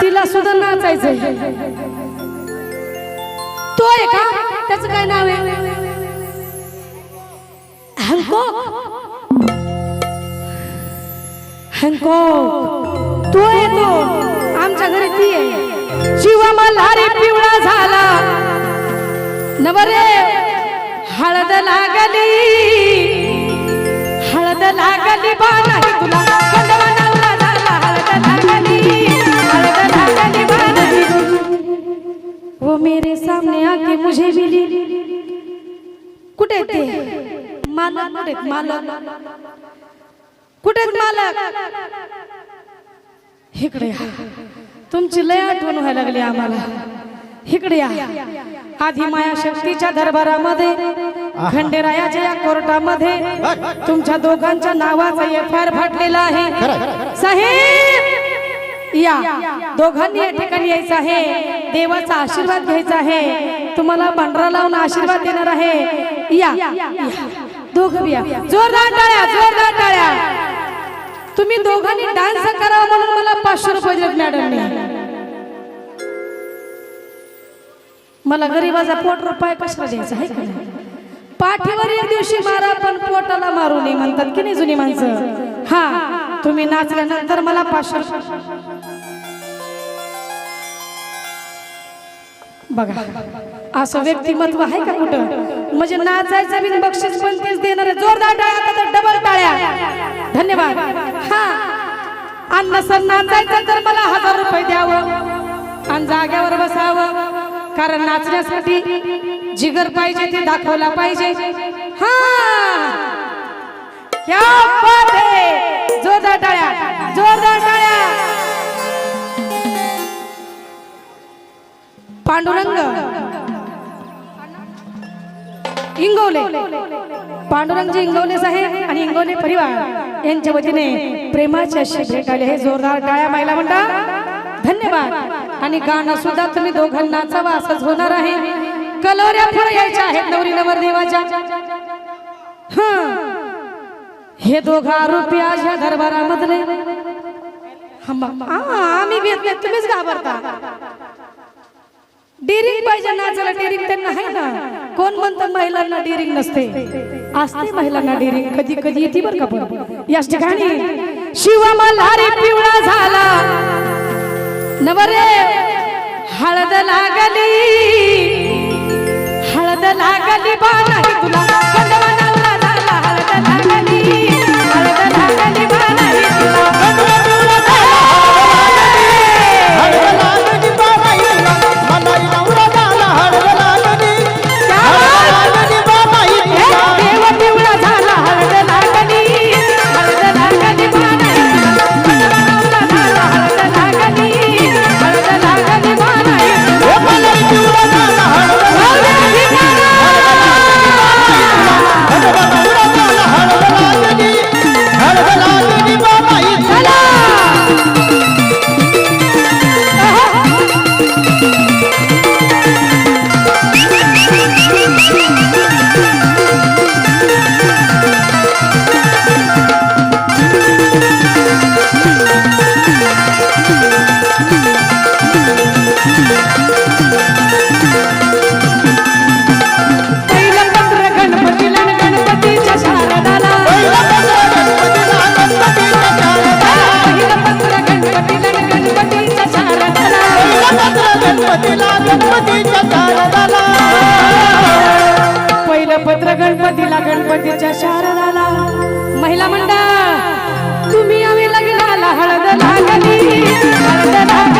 तिला सुद्धा नाचायचंय. तो आहे का? त्याचं काय नाव आहे? हँकॉक हँकॉक तो आहे तो. आमच्या घरी ती आहे. शिवा मल्हारी पिवळा झाला. नवरे हळद लागली. हळद लागली बाला तुला. मालक कुठे? मालक. कुठे मालक? इकडे या. तुमची लय आठवण व्हायला लागली आम्हाला. इकडे या. आधी माया शक्तीच्या दरबारामध्ये खंडेरायाच्या या कोर्टामध्ये तुमच्या दोघांच्या नावाचा एफ आय आर फाटलेला आहे साहेब या. दोघांनी या ठिकाणी यायचं आहे. देवाचा आशीर्वाद घ्यायचा आहे. तुम्हाला पांढरा लावून आशीर्वाद देणार आहे. या. या. दोघं बी या. जोरदार टाळ्या जोरदार टाळ्या. तुम्ही दोघांनी डान्स करावा म्हणून मला पाचशे रुपये दिले मॅडमने मला गरीबाचा पोट रुपये कशाला द्यायचा आहे का पाठीवर एक दिवशी मारा पण पोटाला मारू नये म्हणतात की नाही जुनी माणसं? हा तुम्ही नाचल्यानंतर मला पाचशे बघा. असं व्यक्तिमत्व आहे का कुठं? म्हणजे नाचायचं बिन बक्षीस पण तेच देणार आहे. जोरदार टाळ्या आता तर डबल टाळ्या. धन्यवाद. हा. सर नसेल नाचायचं तर मला हजार रुपये द्यावं आणि जाग्यावर बसावं. कारण नाचण्यासाठी जिगर पाहिजे ते दाखवला पाहिजे. हा. क्या बात जोरदार टाळ्या. जोरदार टाळ्या. पांडुरंग. इंगवले पांडुरंगजी इंगवलेच आहे आणि इंगवले परिवार यांच्या वतीने प्रेमाची अशी भेट आली हे जोरदार टाळ्या मायला म्हणता धन्यवाद. आणि गाणं सुद्धा तुम्ही दोघांना नाचावं असंच होणार आहे. कलोऱ्या फळ यायच्या आहेत नवरी नवरदेवाच्या. देवाच्या हे दोघं आरोपी आज ह्या दरबारामधले. आम्ही भेट नाही तुम्हीच घाबरता. डेरिंग पाहिजे नाचायला डेरिंग त्यांना आहे ना. कोण म्हणतं महिलांना डेरिंग नसते? असते महिलांना डिरिंग कधी कधी येते बरं का पण. याच ठिकाणी शिवा मल्हारी पिवळा झाला. नवरे हळद लागली. हळद लागली बा नाही तुला. गणपतीला गणपतीच्या शारदाला. पहिलं पत्र गणपतीला गणपतीच्या शारदाला. महिला मंडळ तुम्ही आम्ही लग्नाला हळद लागली हळद लागली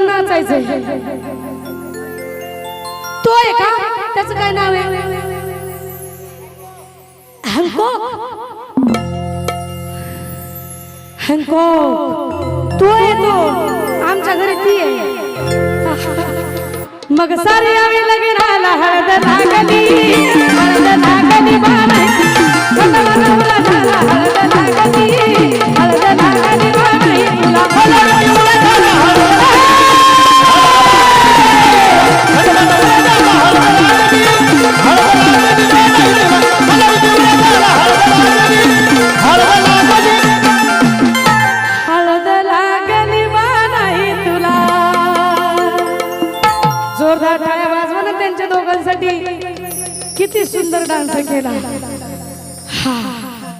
मला नाचायचंय तो आहे का? त्याच काय नाव आहे? हँकॉक. तो आहे तो. आमच्या घरी ती आहे. मग सारे यावे हळद हळद किती सुंदर डान्स केला. हा.